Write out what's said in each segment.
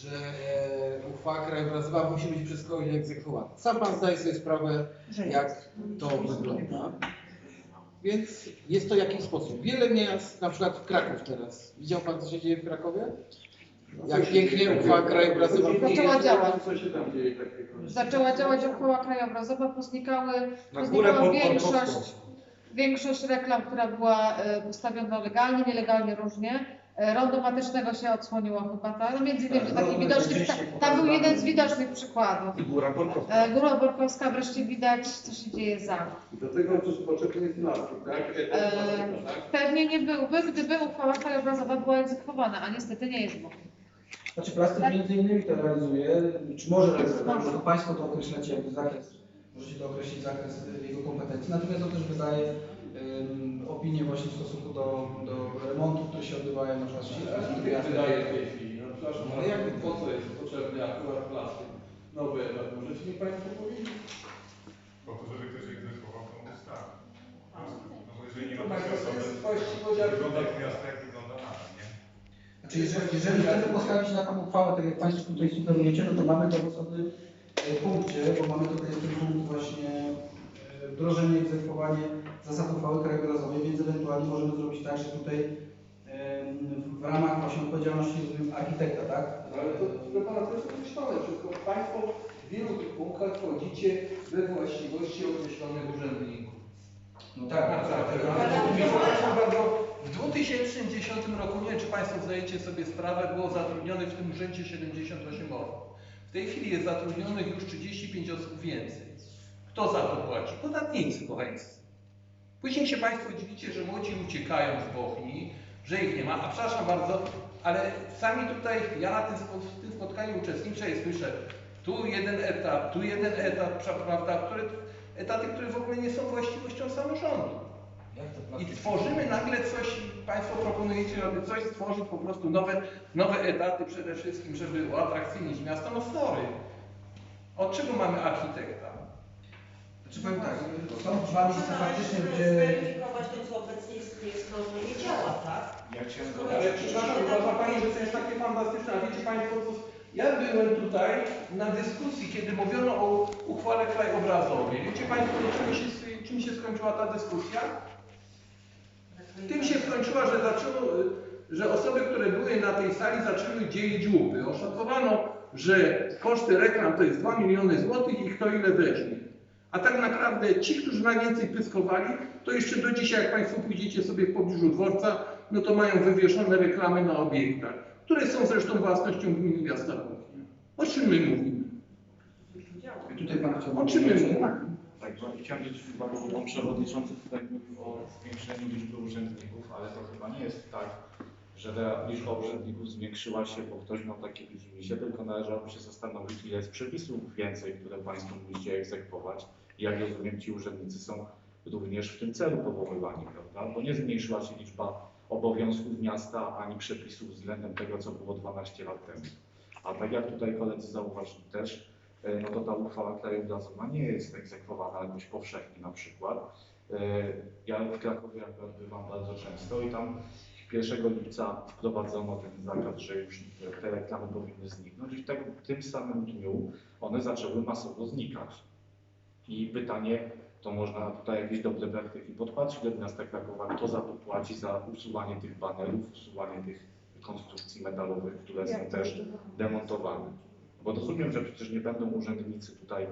że e, uchwała krajobrazowa musi być przez kogoś egzekwowana. Sam Pan zdaje sobie sprawę, jak to wygląda. Więc jest to jakiś sposób. Wiele miast, na przykład w Kraków teraz. Widział Pan, co się dzieje w Krakowie? Jak pięknie uchwała krajobrazowa Zaczęła działać. Co się tam dzieje takiego? Zaczęła działać uchwała krajobrazowa, poznikały, poznikała większość, większość reklam, która była e, postawiona legalnie, nielegalnie różnie. E, Rondo Matycznego się odsłoniło chyba, tak? No między innymi, że taki widoczny, ta, tam był jeden z widocznych przykładów. I góra Polkowska. E, Góra Borkowska wreszcie widać, co się dzieje za. Do tego też potrzebny jest plastik, tak? E, pewnie nie byłby, gdyby uchwała krajobrazowa była egzekwowana, a niestety nie jest. Znaczy plastyk między innymi to realizuje, czy może realizować, że to Państwo to określacie jakby zakres, możecie to określić zakres jego kompetencji, natomiast on też wydaje ym, opinię właśnie w stosunku do, do remontów, które się odbywają na przykład w się wydaje w tej chwili, no przepraszam, ale jakby po co jest potrzebny akurat plastik? Nowy etap, możecie mi Państwo powiedzieć? Po to, żeby ktoś egzekwował tą ustawę. No bo jeżeli nie To ma takiej to osoby, jest właściwość wygląda jak miasto, jak wygląda nadal, nie? Znaczy jeżeli, jeżeli chcemy postawić na taką uchwałę, tak jak Państwo tutaj sugerujecie, no to mamy to w osobnym y, punkcie, bo mamy tutaj ten punkt właśnie y, wdrożenie, egzekwowanie zasad uchwały krajobrazowej, więc ewentualnie możemy zrobić tak, że tutaj w ramach właśnie odpowiedzialności architekta, tak? Ale to, proszę Pana, to jest określone wszystko. Państwo w wielu tych punktach wchodzicie we właściwości określonych urzędników. No tak, tak, tak. Przepraszam bardzo, w 2010 roku, nie wiem czy Państwo zdajecie sobie sprawę, było zatrudnionych w tym urzędzie 78 osób. W tej chwili jest zatrudnionych już 35 osób więcej. Kto za to płaci? Podatnicy bocheńscy. Później się Państwo dziwicie, że młodzi uciekają z Bochni, że ich nie ma, a przepraszam bardzo, ale sami tutaj, ja na tym, w tym spotkaniu uczestniczę i słyszę, tu jeden etap, tu jeden etap, prawda, które, etaty, które w ogóle nie są właściwością samorządu. I tworzymy nagle coś, Państwo proponujecie, aby coś stworzyć, po prostu nowe, nowe etaty przede wszystkim, żeby uatrakcyjnić miasto. No sorry. Od czego mamy architekta? Znaczy powiem tak, są dwa miejsca faktycznie, gdzie... zweryfikować to, co obecnie istnieje, skoro to nie działa, tak? Ja chciałem Skoro Ale przepraszam, uważa Pani, że to jest takie fantastyczne. A wiecie Państwo, co... ja byłem tutaj na dyskusji, kiedy mówiono o uchwale krajobrazowej. Wiecie Państwo, czego się, czym się skończyła ta dyskusja? Tym się skończyła, że zaczęło, że osoby, które były na tej sali zaczęły dzielić łupy. Oszacowano, że koszty reklam to jest 2 miliony złotych i kto ile weźmie. A tak naprawdę ci, którzy najwięcej pyskowali, to jeszcze do dzisiaj, jak Państwo pójdziecie sobie w pobliżu dworca, no to mają wywieszone reklamy na obiektach, które są zresztą własnością gminy miasta. O czym my mówimy? I tutaj Pan chciał... O czym my mówimy? Tak, bo chciałem zwrócić uwagę, że pan przewodniczący tutaj mówił o zwiększeniu liczby urzędników, ale to chyba nie jest tak, że liczba urzędników zwiększyła się, bo ktoś miał takie widzimisię, tylko należałoby się zastanowić, ile jest przepisów więcej, które państwo musicie egzekwować. Jak rozumiem, ci urzędnicy są również w tym celu powoływani, prawda? Bo nie zmniejszyła się liczba obowiązków miasta ani przepisów względem tego, co było 12 lat temu. A tak jak tutaj koledzy zauważyli też, e, no to ta uchwała krajobrazowa nie jest egzekwowana jakoś powszechnie na przykład. E, Ja w Krakowie bywam bardzo często i tam 1 lipca wprowadzono ten zakaz, że już te reklamy powinny zniknąć i w tego, w tym samym dniu one zaczęły masowo znikać. I pytanie, to można tutaj jakieś dobre praktyki podpatrzeć do miasta Krakowa, kto za to płaci, za usuwanie tych banerów, usuwanie tych konstrukcji metalowych, które są też demontowane. Bo rozumiem, że przecież nie będą urzędnicy tutaj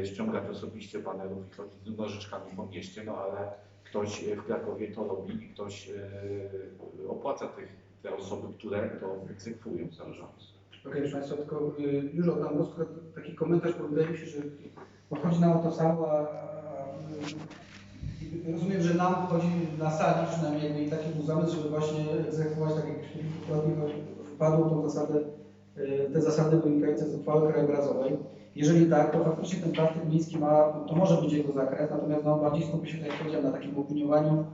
y, ściągać osobiście banerów i chodzić z nożyczkami po mieście, no ale ktoś w Krakowie to robi i ktoś y, opłaca tych, te osoby, które to egzekwują zarząd. Okej, proszę Państwa, tylko y, już oddam głos, taki komentarz, bo wydaje mi się, że chodzi nam o to samo, a, rozumiem, że nam chodzi na sali przynajmniej jakby i taki był zamysł, żeby właśnie egzekwować, tak jak wpadło tą zasadę, y, te zasady wynikające z uchwały krajobrazowej. Jeżeli tak, to faktycznie ten plastik miejski ma, to może być jego zakres, natomiast no, bardziej skupi się, tak powiedziałem, na takim opiniowaniu,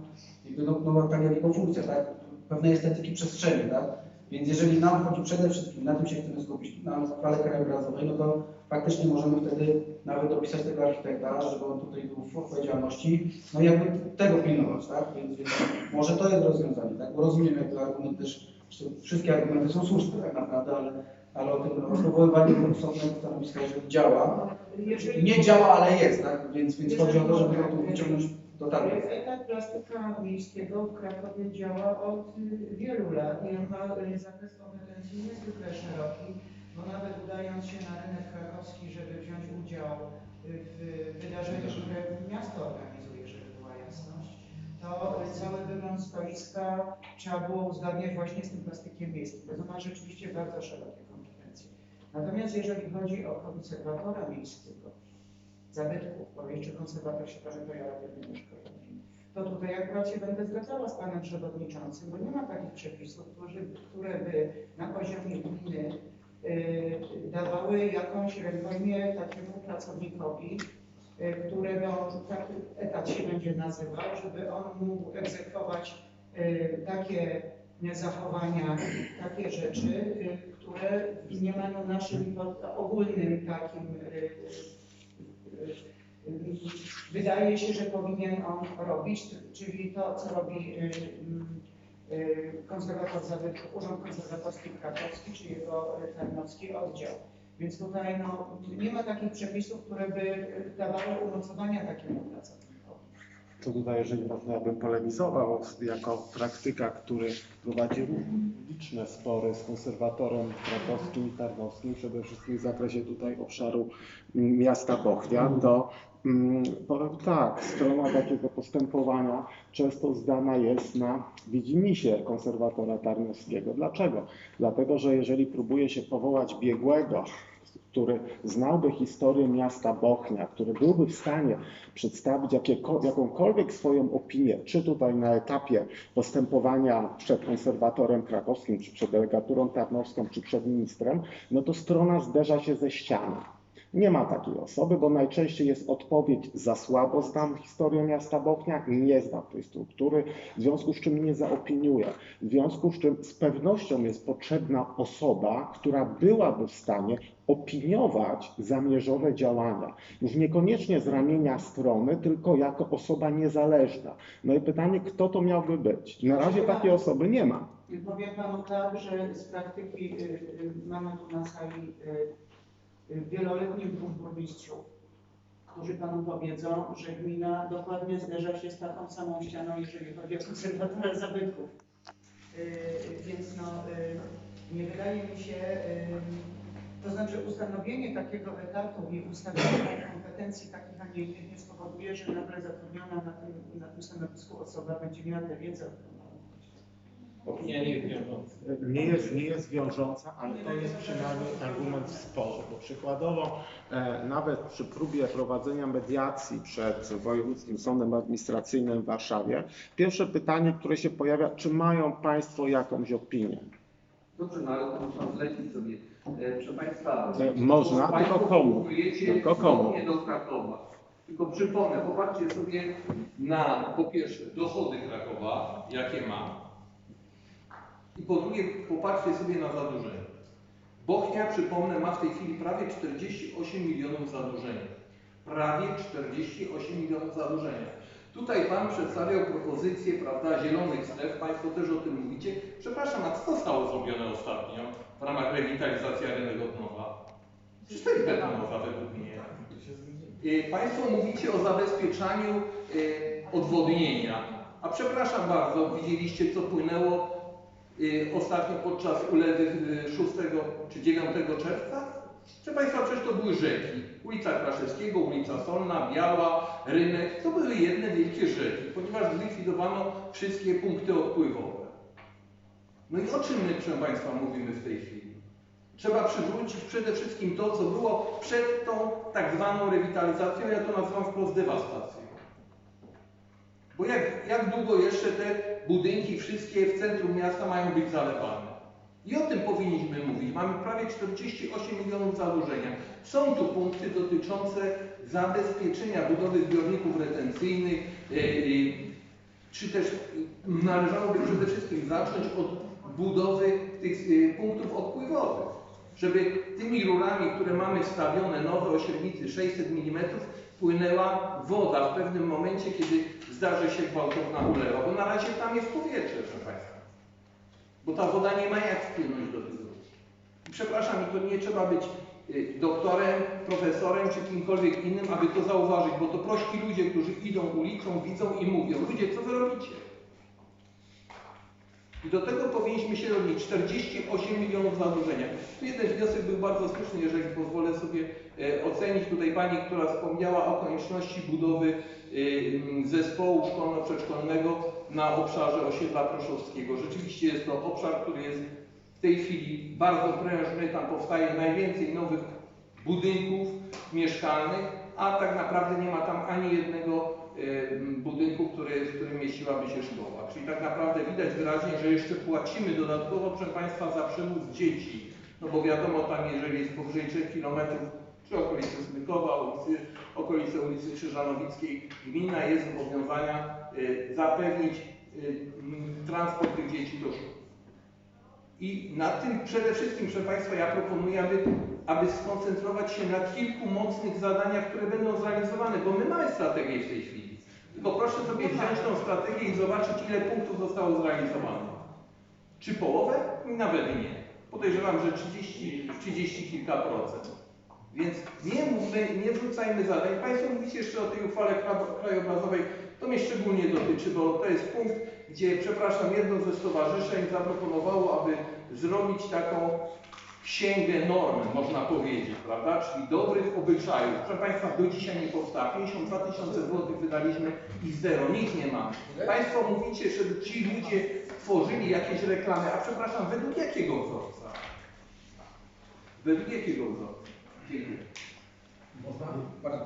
jakby no, no tak jak jego funkcja, tak? Pewnej estetyki przestrzeni, tak? Więc jeżeli nam chodzi przede wszystkim, na tym się chcemy skupić, na uchwale krajobrazowej, no to faktycznie możemy wtedy nawet dopisać tego architekta, żeby on tutaj był w odpowiedzialności, no i jakby tego pilnować, tak? Więc, więc może to jest rozwiązanie, tak? Bo rozumiem jakby argument też, wszystkie argumenty są słuszne tak naprawdę, ale, ale o tym powoływanie gruntownego stanowiska, jeżeli działa. Jeżeli Nie działa, ale jest, tak? Więc, więc chodzi o to, żeby go tu wyciągnąć dotarło. Etat plastyka miejskiego w Krakowie działa od y, wielu lat i on ma zakres kompetencji niezwykle szeroki, bo nawet udając się na rynek krakowski, żeby wziąć udział w wydarzeniu, które miasto organizuje, żeby była jasność, to cały wygląd stoiska trzeba było uzgadniać właśnie z tym plastykiem miejskim. To ma rzeczywiście bardzo szerokie kompetencje. Natomiast jeżeli chodzi o konserwatora miejskiego, zabytków, bo jeszcze konserwator się pojawia w jednym szkoleniu. To tutaj akurat się będę zgadzała z panem przewodniczącym, bo nie ma takich przepisów, którzy, które by na poziomie gminy y, dawały jakąś rękojmię takiemu pracownikowi, y, którego tak etat się będzie nazywał, żeby on mógł egzekwować y, takie zachowania, takie rzeczy, y, które w mniemaniu naszym ogólnym takim y, wydaje się, że powinien on robić, czyli to, co robi y, y, konserwator Urząd Konserwatorski Krakowski, czy jego y, tarnowski oddział. Więc tutaj no, nie ma takich przepisów, które by y, dawały umocowania takiemu pracownikowi. To tutaj, jeżeli można, bym polemizował jako praktyka, który prowadzi liczne spory z konserwatorem krakowskim i tarnowskim, przede wszystkim w zakresie tutaj obszaru mm, miasta Bochnia, to mm, powiem tak, strona takiego postępowania często zdana jest na widzimisię konserwatora tarnowskiego. Dlaczego? Dlatego, że jeżeli próbuje się powołać biegłego, który znałby historię miasta Bochnia, który byłby w stanie przedstawić jakąkolwiek swoją opinię, czy tutaj na etapie postępowania przed konserwatorem krakowskim, czy przed delegaturą tarnowską, czy przed ministrem, no to strona zderza się ze ścianą. Nie ma takiej osoby, bo najczęściej jest odpowiedź za słabo znam historię miasta Bochnia, nie znam tej struktury, w związku z czym nie zaopiniuję. W związku z czym z pewnością jest potrzebna osoba, która byłaby w stanie opiniować zamierzone działania. Już niekoniecznie z ramienia strony, tylko jako osoba niezależna. No i pytanie, kto to miałby być? Na razie takiej osoby nie ma. Powiem panu tak, że z praktyki y, y, mamy tu na sali y, wieloletnich dwóch burmistrzów, którzy panu powiedzą, że gmina dokładnie zderza się z taką samą ścianą, jeżeli chodzi o konserwatora zabytków. Y, Więc no, y, nie wydaje mi się, y, to znaczy ustanowienie takiego etatu i ustanowienie kompetencji takich, a nie innych nie spowoduje, że nagle zatrudniona na tym, na tym stanowisku osoba będzie miała tę wiedzę, o którą panu chodzi. Opinia nie jest wiążąca. Nie jest, nie jest wiążąca, ale to jest przynajmniej argument w sporze, bo przykładowo e, nawet przy próbie prowadzenia mediacji przed Wojewódzkim Sądem Administracyjnym w Warszawie, pierwsze pytanie, które się pojawia, czy mają Państwo jakąś opinię? Dobrze, no ale to można zlecić sobie. E, proszę Państwa, E, można, Państwo tylko komu? Tylko komu? Nie do Krakowa. Tylko przypomnę, popatrzcie sobie na po pierwsze dochody Krakowa, jakie ma. I po drugie, popatrzcie sobie na zadłużenie. Bochnia, przypomnę, ma w tej chwili prawie 48 milionów zadłużenia. Prawie 48 milionów zadłużenia. Tutaj Pan przedstawiał propozycję, prawda, zielonych stref, Państwo też o tym mówicie. Przepraszam, a co zostało zrobione ostatnio w ramach rewitalizacji areny Godnowa? Przecież to jest betonowa według mnie. Y, Państwo mówicie o zabezpieczaniu y, odwodnienia. A przepraszam bardzo, widzieliście co płynęło ostatnio podczas ulewy y, 6 czy 9 czerwca? Proszę Państwa, przecież to były rzeki. Ulica Kraszewskiego, ulica Solna, Biała, Rynek. To były jedne wielkie rzeki, ponieważ zlikwidowano wszystkie punkty odpływowe. No i o czym my, proszę Państwa, mówimy w tej chwili? Trzeba przywrócić przede wszystkim to, co było przed tą tak zwaną rewitalizacją, ja to nazywam wprost dewastacją. Bo jak, jak długo jeszcze te budynki wszystkie w centrum miasta mają być zalewane? I o tym powinniśmy mówić. Mamy prawie 48 milionów zadłużenia. Są tu punkty dotyczące zabezpieczenia budowy zbiorników retencyjnych, yy, yy, czy też należałoby przede wszystkim zacząć od budowy tych yy, punktów odpływowych, żeby tymi rurami, które mamy wstawione, nowe o średnicy 600 mm, płynęła woda w pewnym momencie, kiedy zdarzy się gwałtowna ulewa, bo na razie tam jest powietrze, proszę Państwa. Bo ta woda nie ma jak wpłynąć do rur. przepraszam, i to nie trzeba być y, doktorem, profesorem czy kimkolwiek innym, aby to zauważyć, bo to prości ludzie, którzy idą ulicą, widzą i mówią, ludzie, co wy robicie? I do tego powinniśmy się robić 48 milionów zadłużenia. Jeden wniosek był bardzo słuszny, jeżeli pozwolę sobie e, ocenić tutaj Pani, która wspomniała o konieczności budowy e, zespołu szkolno-przedszkolnego na obszarze osiedla Proszowskiego. Rzeczywiście jest to obszar, który jest w tej chwili bardzo prężny, tam powstaje najwięcej nowych budynków mieszkalnych, a tak naprawdę nie ma tam ani jednego budynku, który, w którym mieściłaby się szkoła. Czyli tak naprawdę widać wyraźnie, że jeszcze płacimy dodatkowo, proszę Państwa, za przewóz dzieci. No bo wiadomo, tam jeżeli jest powyżej 3 km, czy okolice Smykowa, ulicy, okolice ulicy Krzyżanowickiej, gmina jest zobowiązana e, zapewnić m, transport tych dzieci do szkół. I na tym przede wszystkim, proszę Państwa, ja proponuję, aby, aby skoncentrować się na kilku mocnych zadaniach, które będą zrealizowane, bo my mamy strategię w tej chwili. Tylko proszę sobie wziąć tą strategię i zobaczyć, ile punktów zostało zrealizowanych. Czy połowę? Nawet nie. Podejrzewam, że 30, 30 kilka procent. Więc nie mówmy, nie wrzucajmy zadań. Państwo mówicie jeszcze o tej uchwale kra- krajobrazowej. To mnie szczególnie dotyczy, bo to jest punkt, gdzie, przepraszam, jedno ze stowarzyszeń zaproponowało, aby zrobić taką księgę norm, można powiedzieć, prawda? Czyli dobrych obyczajów. Proszę Państwa, do dzisiaj nie powstała. 52 tysiące złotych wydaliśmy i zero, nic nie ma. Państwo mówicie, że ci ludzie tworzyli jakieś reklamy, a przepraszam, według jakiego wzorca? Według jakiego wzorca? Dziękuję. Można? Bardzo.